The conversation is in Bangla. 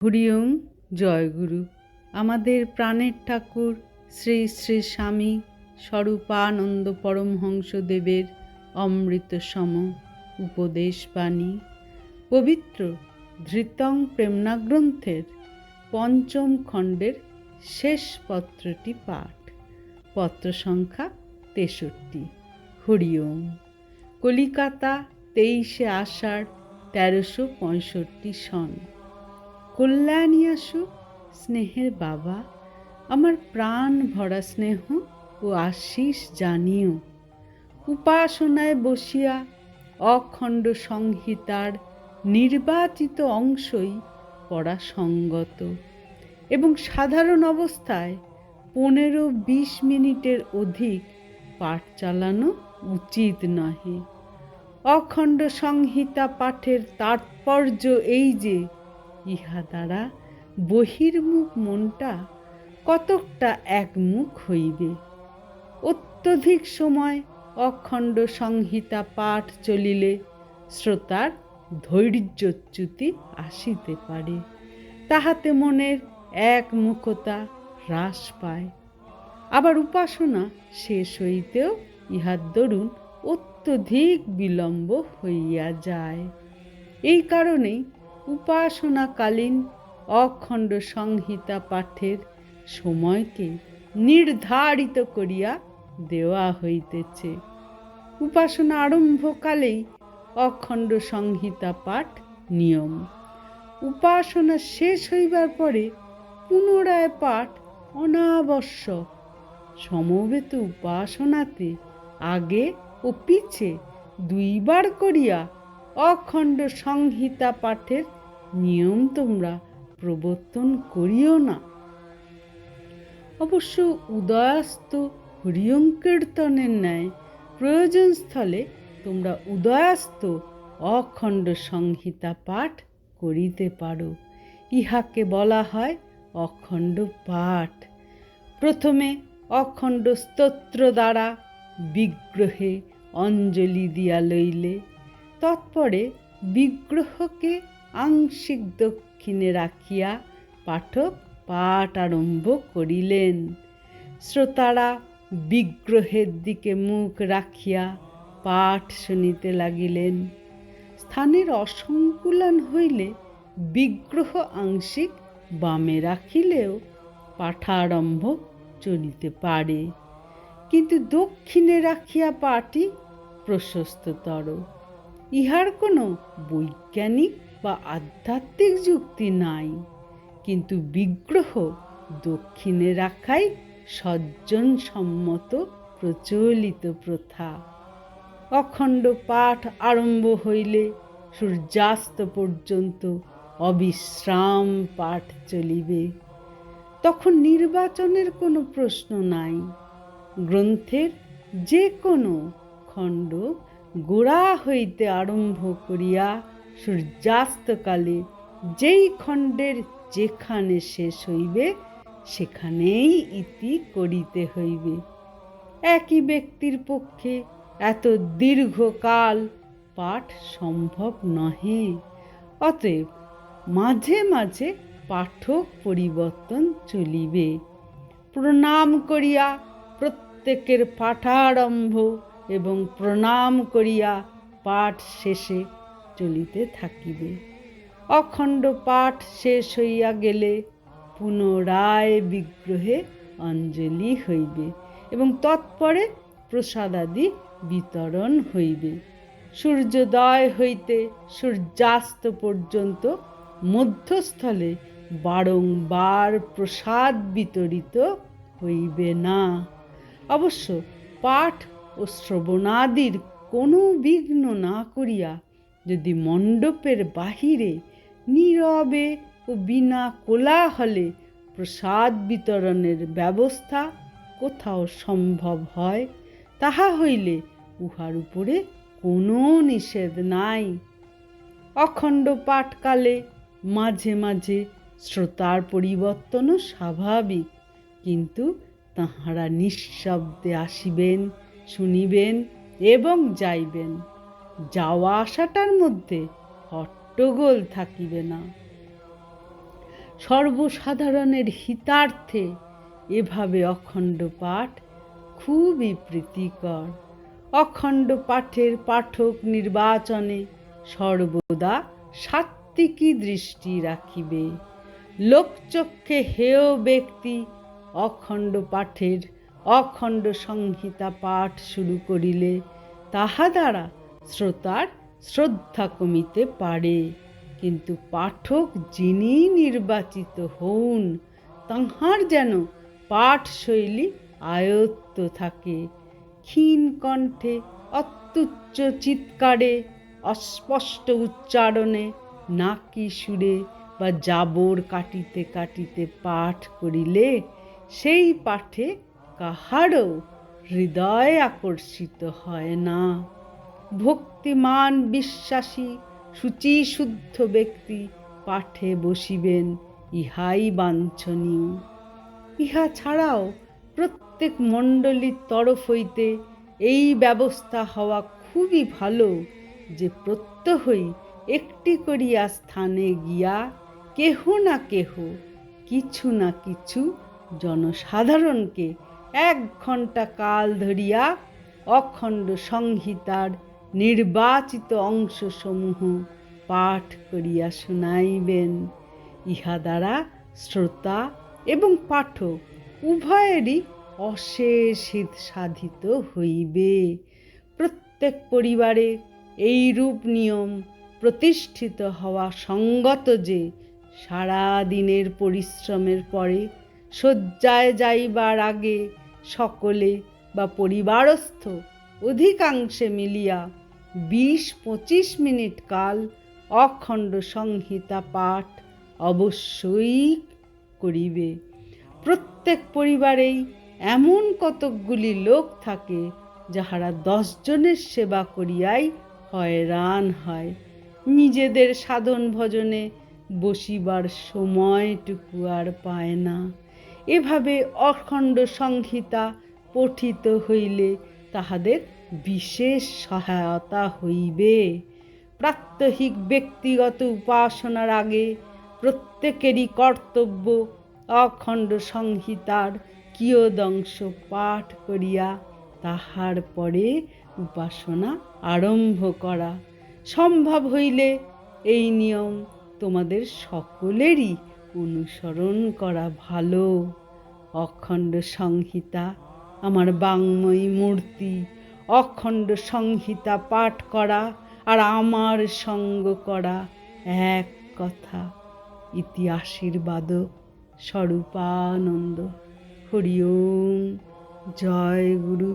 হরিওম, জয়গুরু। আমাদের প্রাণের ঠাকুর শ্রী শ্রী স্বামী স্বরূপানন্দ পরমহংসদেবের অমৃত সম উপদেশ বাণী। পবিত্র ধৃতং প্রেমনা গ্রন্থের পঞ্চম খণ্ডের শেষ পত্রটি পাঠ। পত্র সংখ্যা তেষট্টি। হরিওম। কলিকাতা তেইশে আষাঢ় তেরোশো পঁয়ষট্টি সন। কল্যাণী আসু, স্নেহের বাবা, আমার প্রাণ ভরা স্নেহ ও আশিস জানিও। উপাসনায় বসিয়া অখণ্ড সংহিতার নির্বাচিত অংশই পড়া সঙ্গত এবং সাধারণ অবস্থায় পনেরো বিশ মিনিটের অধিক পাঠ চালানো উচিত নহে। অখণ্ড সংহিতা পাঠের তাৎপর্য এই যে ইহা দ্বারা বহির্মুখ মনটা কতকটা একমুখ হইবে? অত্যধিক সময় অখণ্ড সংহিতা পাঠ চলিলে শ্রোতার ধৈর্যচ্যুতি আসিতে পারে, তাহাতে মনের একমুখতা হ্রাস পায়। আবার উপাসনা শেষ হইতেও ইহার দরুন অত্যধিক বিলম্ব হইয়া যায়। এই কারণেই উপাসনাকালীন অখণ্ড সংহিতা পাঠের সময়কে নির্ধারিত করিয়া দেওয়া হইতেছে। উপাসনা আরম্ভকালেই অখণ্ড সংহিতা পাঠ নিয়ম। উপাসনা শেষ হইবার পরে পুনরায় পাঠ অনাবশ্যক। সমবেত উপাসনাতে আগে ও পিছে দুইবার করিয়া অখণ্ড সংহিতা পাঠের নিয়ম তোমরা প্রবর্তন করিও না। অবশ্য উদয়াস্ত হরিয়ং কীর্তনের ন্যায় প্রয়োজন স্থলে তোমরা উদয়াস্ত অখণ্ড সংহিতা পাঠ করিতে পারো। ইহাকে বলা হয় অখণ্ড পাঠ। প্রথমে অখণ্ড স্তোত্র দ্বারা বিগ্রহে অঞ্জলি দিয়া লইলে, তৎপরে বিগ্রহকে আংশিক দক্ষিণে রাখিয়া পাঠক পাঠ আরম্ভ করিলেন। শ্রোতারা বিগ্রহের দিকে মুখ রাখিয়া পাঠ শুনিতে লাগিলেন। স্থানের অসংকুলন হইলে বিগ্রহ আংশিক বামে রাখিলেও পাঠারম্ভ চলিতে পারে। কিন্তু দক্ষিণে রাখিয়া পাটি প্রশস্ততর। ইহার কোনো বৈজ্ঞানিক বা আধ্যাত্মিক যুক্তি নাই, কিন্তু বিগ্রহ দক্ষিণে রাখাই সজ্জনসম্মত প্রচলিত প্রথা। অখণ্ড পাঠ আরম্ভ হইলে সূর্যাস্ত পর্যন্ত অবিশ্রাম পাঠ চলিবে। তখন নির্বাচনের কোনো প্রশ্ন নাই। গ্রন্থের যে কোনো খণ্ড গোড়া হইতে আরম্ভ করিয়া সূর্যাস্তকালে যেই খণ্ডের যেখানে শেষ হইবে, সেখানেই ইতি করিতে হইবে। একই ব্যক্তির পক্ষে এত দীর্ঘকাল পাঠ সম্ভব নহে, অতএব মাঝে মাঝে পাঠক পরিবর্তন চলিবে। প্রণাম করিয়া প্রত্যেকের পাঠারম্ভ এবং প্রণাম করিয়া পাঠ শেষে চলিতে থাকিবে। অখণ্ড পাঠ শেষ হইয়া গেলে পুনরায় বিগ্রহে অঞ্জলি হইবে এবং তৎপরে প্রসাদাদি বিতরণ হইবে। সূর্যোদয় হইতে সূর্যাস্ত পর্যন্ত মধ্যস্থলে বারংবার প্রসাদ বিতরিত হইবে না। অবশ্য পাঠ ও শ্রবণাদির কোনো বিঘ্ন না করিয়া যদি মণ্ডপের বাহিরে নীরবে ও বিনা কোলাহলে প্রসাদ বিতরণের ব্যবস্থা কোথাও সম্ভব হয়, তাহা হইলে উহার উপরে কোনো নিষেধ নাই। অখণ্ড পাঠকালে মাঝে মাঝে শ্রোতার পরিবর্তনও স্বাভাবিক, কিন্তু তাহারা নিঃশব্দে আসিবেন, শুনিবেন এবং যাইবেন। যাওয়া আসাটার মধ্যে হট্টগোল থাকিবে না। সর্বসাধারণের হিতার্থে এভাবে অখণ্ড পাঠ খুবই প্রীতিকর। অখণ্ড পাঠের পাঠক নির্বাচনে সর্বদা সাত্ত্বিকী দৃষ্টি রাখিবে। লোকচক্ষে হেয় ব্যক্তি অখণ্ড পাঠের অখণ্ড সংহিতা পাঠ শুরু করিলে তাহা দ্বারা শ্রোতার শ্রদ্ধা কমিতে পারে। কিন্তু পাঠক যিনি নির্বাচিত হউন, তাঁহার যেন পাঠশৈলী আয়ত্ত থাকে। ক্ষীণ কণ্ঠে অত্যুচ্চ চিৎকারে, অস্পষ্ট উচ্চারণে নাকি সুরে বা জাবর কাটিতে কাটিতে পাঠ করিলে সেই পাঠে কাহারও হৃদয় আকর্ষিত হয় না। ভক্তিমান বিশ্বাসী শুচিশুদ্ধ ব্যক্তি পাঠে বসিবেন, ইহাই বাঞ্ছনীয়। ইহা ছাড়াও প্রত্যেক মণ্ডলীর তরফ হইতে এই ব্যবস্থা হওয়া খুবই ভালো যে প্রত্যহই একটি করিয়া স্থানে গিয়া কেহ না কেহ, কিছু না কিছু জনসাধারণকে এক ঘণ্টা কাল ধরিয়া অখণ্ড সংহিতার নির্বাচিত অংশসমূহ পাঠ করিয়া শুনাইবেন। ইহা দ্বারা শ্রোতা এবং পাঠক উভয়েরই অশেষ হিত সাধিত হইবে। প্রত্যেক পরিবারে এই রূপ নিয়ম প্রতিষ্ঠিত হওয়া সঙ্গত যে, সারা দিনের পরিশ্রমের পরে শয্যায় যাইবার আগে সকলে বা পরিবারস্থ অধিকাংশে মিলিয়া বিশ পঁচিশ মিনিট কাল অখণ্ড সংহিতা পাঠ অবশ্যই করিবে। প্রত্যেক পরিবারেই এমন কতকগুলি লোক থাকে যাহারা দশজনের সেবা করিয়াই হয়রান হয়। নিজেদের সাধন ভজনে বসিবার সময়টুকু আর পায় না। এভাবে অখণ্ড সংহিতা পঠিত হইলে তাহাদের বিশেষ সহায়তা হইবে। প্রাত্যহিক ব্যক্তিগত উপাসনার আগে প্রত্যেকেরই কর্তব্য অখণ্ড সংহিতার কিয়দংশ পাঠ করিয়া তাহার পরে উপাসনা আরম্ভ করা। সম্ভব হইলে এই নিয়ম তোমাদের সকলেরই অনুসরণ করা ভালো। অখণ্ড সংহিতা আমার বাংময়ী মূর্তি, অখণ্ড সংহিতা পাঠ করা আর আমার সঙ্গ করা এক কথা, ইতি আশীর্বাদক স্বরূপানন্দ। হরিওম জয় গুরু।